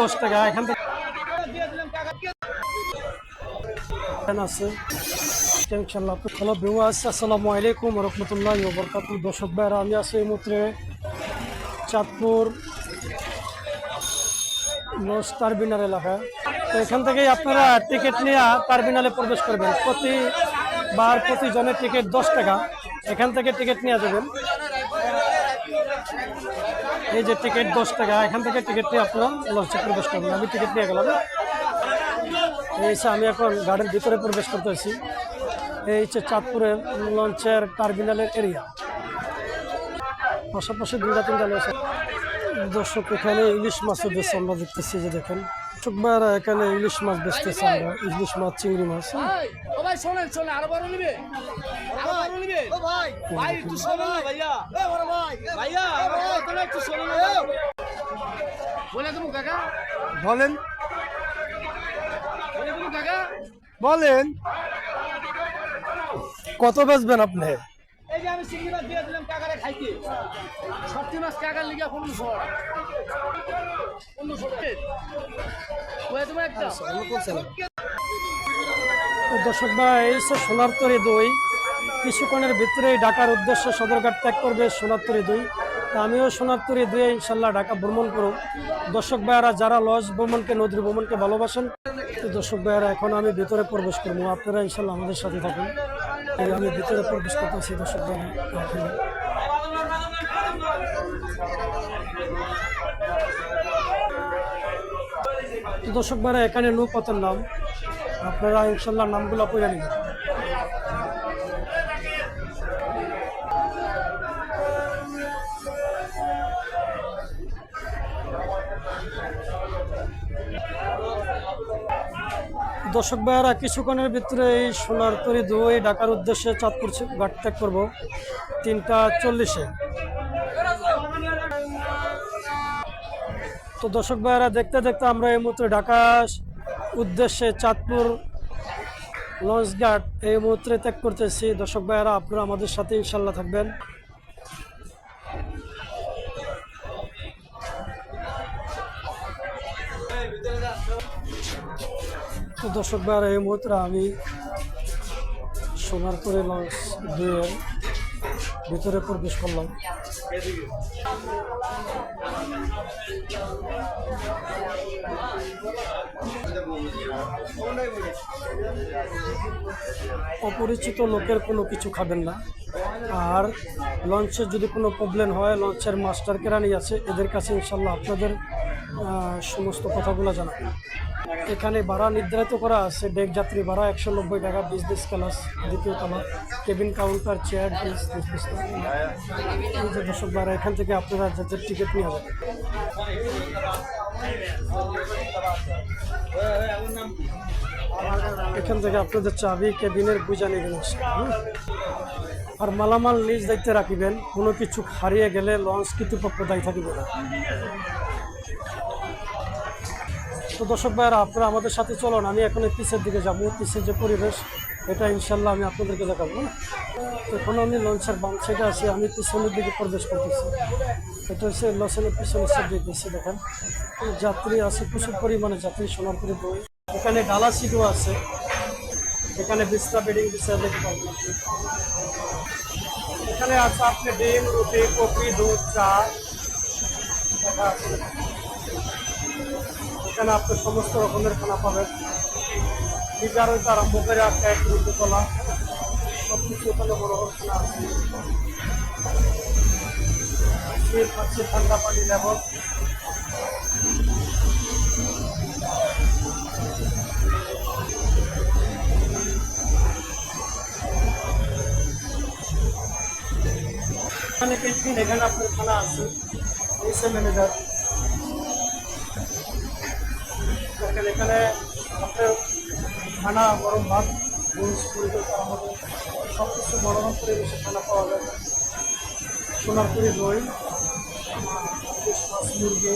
দশ টাকা, এখান থেকে আছে। ইনশাল্লাহ হ্যালো ভিউয়ার্স আসসালামু আলাইকুম রহমতুল্লাহ বরকাত দর্শক ভাইরা আমি আছি এই মুহূর্তে চাঁদপুর লস টার্মিনাল এলাকায়। তো এখান থেকেই আপনারা টিকিট নিয়ে টার্মিনালে প্রবেশ করবেন। প্রতি বার প্রতি জনের টিকিট দশ টাকা। এখান থেকে টিকিট নিয়ে যাবেন। এই যে টিকিট দশ টাকা, এখান থেকে টিকিটটি আপনার লঞ্চে প্রবেশ করবেন। আমি টিকিট নিয়ে গেলাম এই হচ্ছে আমি এখন গাড়ির ভিতরে প্রবেশ করতেছি। এই হচ্ছে চাঁদপুরের লঞ্চের টার্মিনালের এরিয়া পাশাপাশি দুটা তিনটা লঞ্চ। দর্শক এখানে ইলিশ মাছও বেশ আমরা দেখতেছি যে দেখেন। দর্শক ভাইয়ারা এখানে ইলিশ মাছ বেচতেছে আমরা। ইলিশ মাছ চিংড়ি মাছ। ও ভাই শোনেন শোনেন আরও বড় নিবে। আরও বড় নিবে। ও ভাই ভাই একটু শোনেন না ভাইয়া। এ বড় ভাই ভাইয়া আমার কথাটা একটু শোনেন না বলে তুমি কাকা। বলেন। বলেন। কত বেচবেন আপনি? যে আমি চিংড়ি মাছ দিয়ে দিলাম কাকারে খাইতে। সত্যি মাছ কাকার লিগা একটা? দর্শক ভাই এই সোনার তরি দই। কিছুক্ষণের ভিতরে ঢাকার উদ্দেশ্যে সদরঘাট ত্যাগ করবে সোনার তরি দই। তা আমিও সোনার তরি দিয়ে ইনশাল্লাহ ঢাকা ভ্রমণ করব দর্শক ভাইয়ারা যারা লজ ভ্রমণকে নদীর ভ্রমণকে ভালোবাসেন তো দর্শক ভাইয়ারা এখন আমি ভিতরে প্রবেশ করব। আপনারা ইনশাল্লাহ আমাদের সাথে থাকুন। আমি ভিতরে প্রবেশ করতেছি দর্শক এখন। তো দর্শক ভাইরা, এখানে নৌপথের নাম আপনারা ইনশাল্লাহ নামগুলো পড়ে নেবেন দর্শক ভাইয়ারা, কিছুক্ষণের ভিতরে এই সোনার তরি দুই ঢাকার উদ্দেশ্যে চাঁদপুর ঘাট ত্যাগ করব। তিনটা চল্লিশে। তো দর্শক ভাইয়ারা, দেখতে দেখতে আমরা এই মুহূর্তে ঢাকা উদ্দেশ্যে চাঁদপুর লঞ্চ ঘাট এই মুহূর্তে ত্যাগ করতেছি। দর্শক ভাইয়ারা, আপনারা আমাদের সাথে ইনশাল্লাহ থাকবেন। তো দর্শক ভাইয়ারা, এই মুহূর্তে আমি সোনার করে লঞ্চ দিয়ে ভিতরে প্রবেশ করলাম। অপরিচিত লোকের কোনো কিছু খাবেন না। আর লঞ্চের যদি কোনো প্রবলেম হয়, লঞ্চের মাস্টার কেরানি আছে, এদের কাছে ইনশাল্লাহ আপনাদের সমস্ত কথাগুলো জানাবেন এখানে ভাড়া নির্ধারিত করা আছে, ডেক যাত্রী ভাড়া একশো নব্বই টাকা বিজনেস ক্লাস দ্বিতীয় তলা কেবিন কাউন্টার চেয়ার এই যে দর্শক ভাড়া এখান থেকে আপনারা যাদের টিকিট নিয়ে যাবেন। এখান থেকে আপনাদের চাবি কেবিনের বুঝা নেবেন। হুম? আর মালামাল নিজ দায়িত্বে রাখিবেন, কোনো কিছু হারিয়ে গেলে লঞ্চ কর্তৃপক্ষ দায়ী থাকিবে না। তো দর্শক ভাইয়ারা, আপনারা আমাদের সাথে চলুন, আমি এখন পিসের দিকে যাব। পিসের যে পরিবেশ, এটা ইনশাল্লাহ আমি আপনাদেরকে দেখাবো হ্যাঁ? এখন আমি লঞ্চের বাম সাইডে আছি, আমি পিছনের দিকে প্রবেশ করতেছি। এটা হচ্ছে লঞ্চের পিছনের সাইড দিতেছি দেখেন। যাত্রী আছে, প্রচুর পরিমাণে যাত্রী, সোনারপুরে বই এখানে ডালা সিটও আছে। এখানে বিস্তা বেডিং বিস্তা দেখতে পাবেন এখানে আছে, আপনি ডিম, রুটি, কফি, দুধ, চা। এখানে আপনি সমস্ত রকমের খানা পাবেন। বিকার হইতে আরম্ভ করে এক রুটি তোলা। সব কিছু এখানে বড় খানা আছে। ঠান্ডা পানি লেবন এখানে ক্যান্টিন এখানে আপনার খানা আছে। এইসব ম্যানেজার দেখেন এখানে আপনার খানা, গরম ভাত রোজ করা হবে সব কিছু মনোরম পরিবেশে খানা পাওয়া যাবে সোনারপুরি দই মাছ, মুরগি।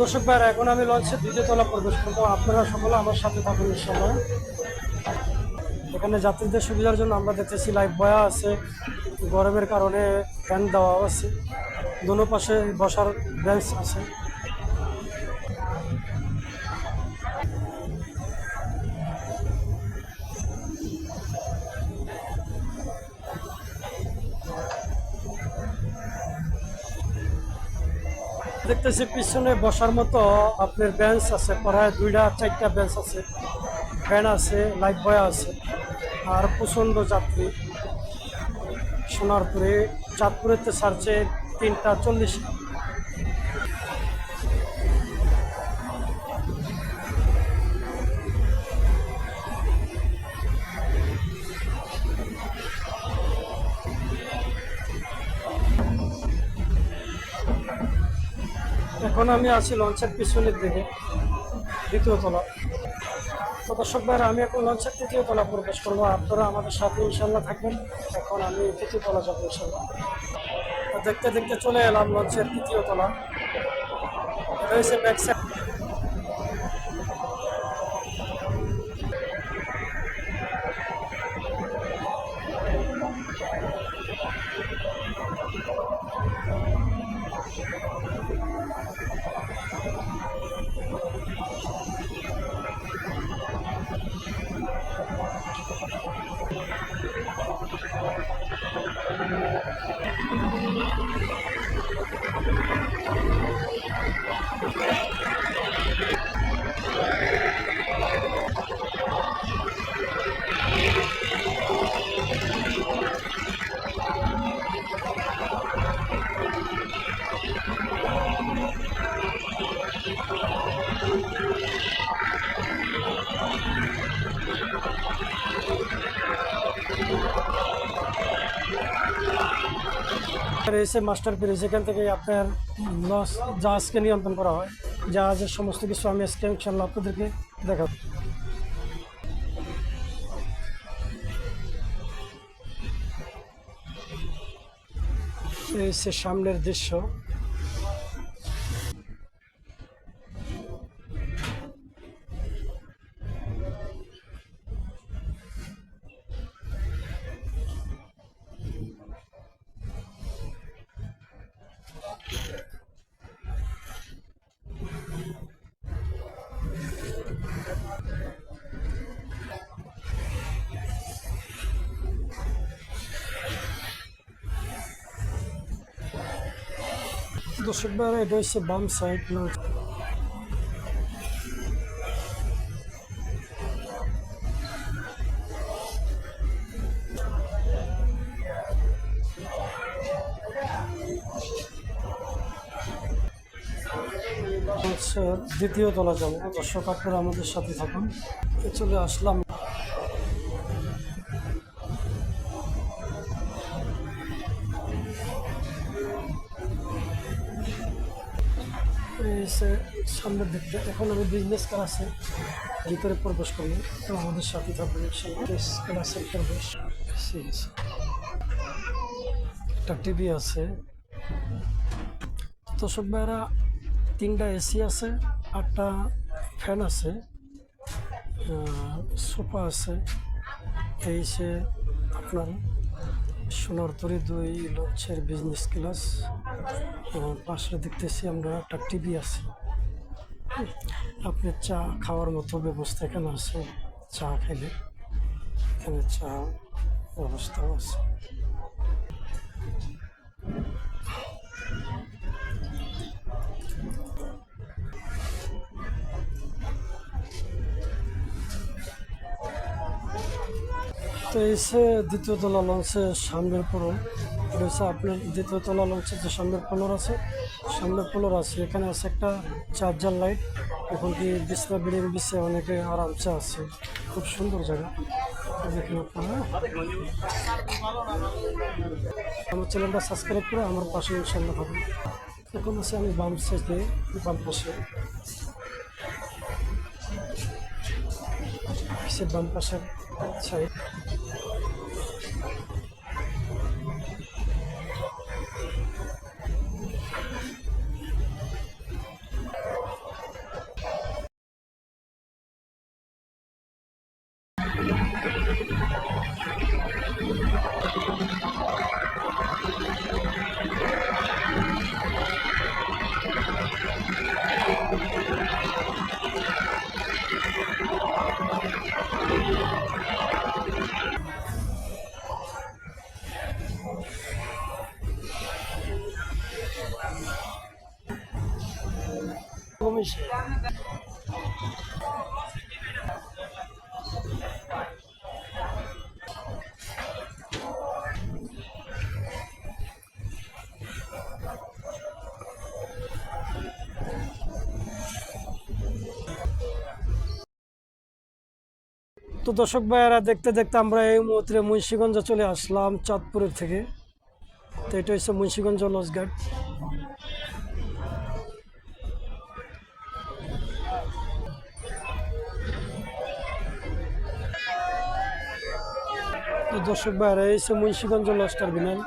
দর্শক ভাইরা, এখন আমি লঞ্চের দ্বিতীয় তলা প্রবেশ করব। আপনারা সকলে আমার সাথে থাকুন সময়। এখানে যাত্রীদের সুবিধার জন্য আমরা দেখতেছি লাইফ বয়া আছে। গরমের কারণে ফ্যান দেওয়া আছে। দোনো পাশে বসার বেঞ্চ আছে। দেখতেছি পিছনে বসার মতো আপনার বেঞ্চ আছে, পড়ায় দুইটা, চারটা বেঞ্চ আছে ফ্যান আছে লাইফ বয় আছে, আর প্রচণ্ড যাত্রী। সোনারপুরে চাঁদপুরেতে সারছে তিনটা চল্লিশ এখন আমি আছি লঞ্চের পিছনের দিকে, দ্বিতীয় তলা। তো দর্শক ভাইরা, আমি এখন লঞ্চের তৃতীয় তলা প্রবেশ করব। আপনারা আমাদের সাথে ইনশাল্লাহ থাকবেন। এখন আমি তৃতীয় তলা যাব ইনশাল্লাহ দেখতে দেখতে চলে এলাম লঞ্চের তৃতীয় তলা। সাইড রয়েছে মাস্টার ব্রিজ এখান থেকে আপনার লস জাহাজকে নিয়ন্ত্রণ করা হয়। জাহাজের সমস্ত কিছু আমি আজকে ইনশাল্লাহ আপনাদেরকে দেখাব। রয়েছে সামনের দৃশ্য। দর্শক ভাইরা, এটা হচ্ছে বাম সাইড লঞ্চ হচ্ছে দ্বিতীয় তলা যাব। দর্শক, আপনারা আমাদের সাথে থাকুন। চলে আসলাম হচ্ছে সামনের দিকটা, এখন আমি বিজনেস ক্লাসে ভিতরে প্রবেশ করব। তো আমাদের সাথে থাকবেন ক্লাসের প্রবেশ। একটা টিভি আছে। তো সব ভাইরা তিনটা এসি আছে, আটটা ফ্যান আছে সোফা আছে। এই সে আপনার সোনার তরি দুই লঞ্চের বিজনেস ক্লাস পাশে দেখতেছি আমরা একটা টিভি আছে। আপনি চা খাওয়ার মতো ব্যবস্থা এখানে আছে? চা খেলে এখানে চা ব্যবস্থাও আছে। তো এসে দ্বিতীয় তলা লঞ্চের সামনের ফ্লোর রয়েছে আপনার দ্বিতীয় তলা লঞ্চের যে সামনের ফ্লোর আছে, সামনের ফ্লোর আছে, এখানে আছে একটা চার্জার লাইট, এখন কি বিছনা বিড়ির বিছে অনেকে আরামসে আছে। খুব সুন্দর জায়গা। দেখুন আপনারা আমার চ্যানেলটা সাবস্ক্রাইব করে আমার পাশে ইনশাল্লাহ থাকুন। এখন আছে আমি বাম সাইডে, বাম পাশে। সে বাম পাশের সাইড। কমেছে তো দর্শক ভাইয়েরা, দেখতে দেখতে আমরা এই মুহূর্তে মুন্সীগঞ্জে চলে আসলাম চাঁদপুরের থেকে। তো এটা হচ্ছে মুন্সীগঞ্জ লজঘাট। দর্শক এই হচ্ছে মুন্সীগঞ্জ লস্টার টার্মিনাল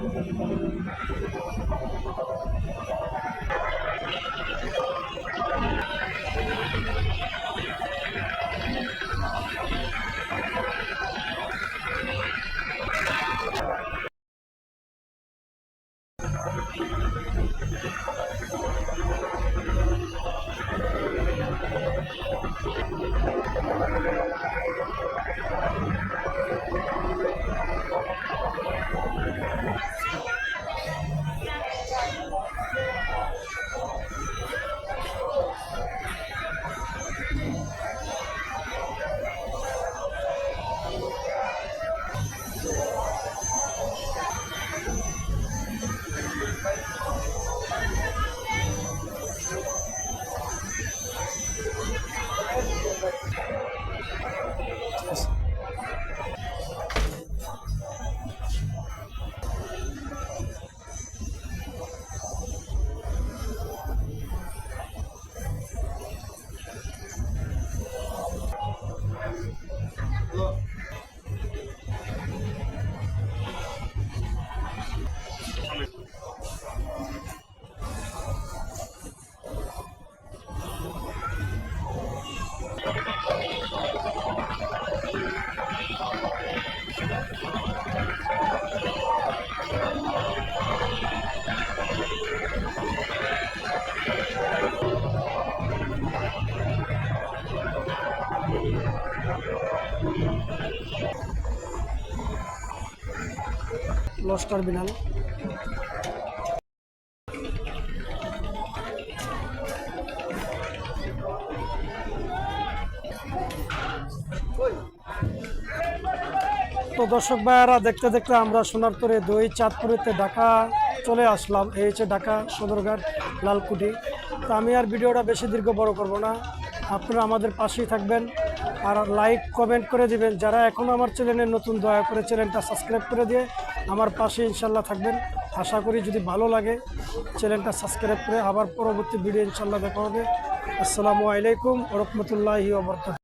すいません。টার্মিনাল তো দর্শক ভাইয়ারা, দেখতে দেখতে আমরা সোনারপুরে দুই চাঁদপুরেতে ঢাকা চলে আসলাম। এই হচ্ছে ঢাকা সদরঘাট লালকুটি তো আমি আর ভিডিওটা বেশি দীর্ঘ বড় করব না। আপনারা আমাদের পাশেই থাকবেন আর লাইক, কমেন্ট করে দিবেন। যারা এখনও আমার চ্যানেলে নতুন, দয়া করে চ্যানেলটা সাবস্ক্রাইব করে দিয়ে আমার পাশে ইনশাল্লাহ থাকবেন। আশা করি যদি ভালো লাগে, চ্যানেলটা সাবস্ক্রাইব করে আবার পরবর্তী ভিডিও ইনশাল্লাহ দেখা হবে। আসসালামু আলাইকুম রহমতুল্লাহি ওবরকাত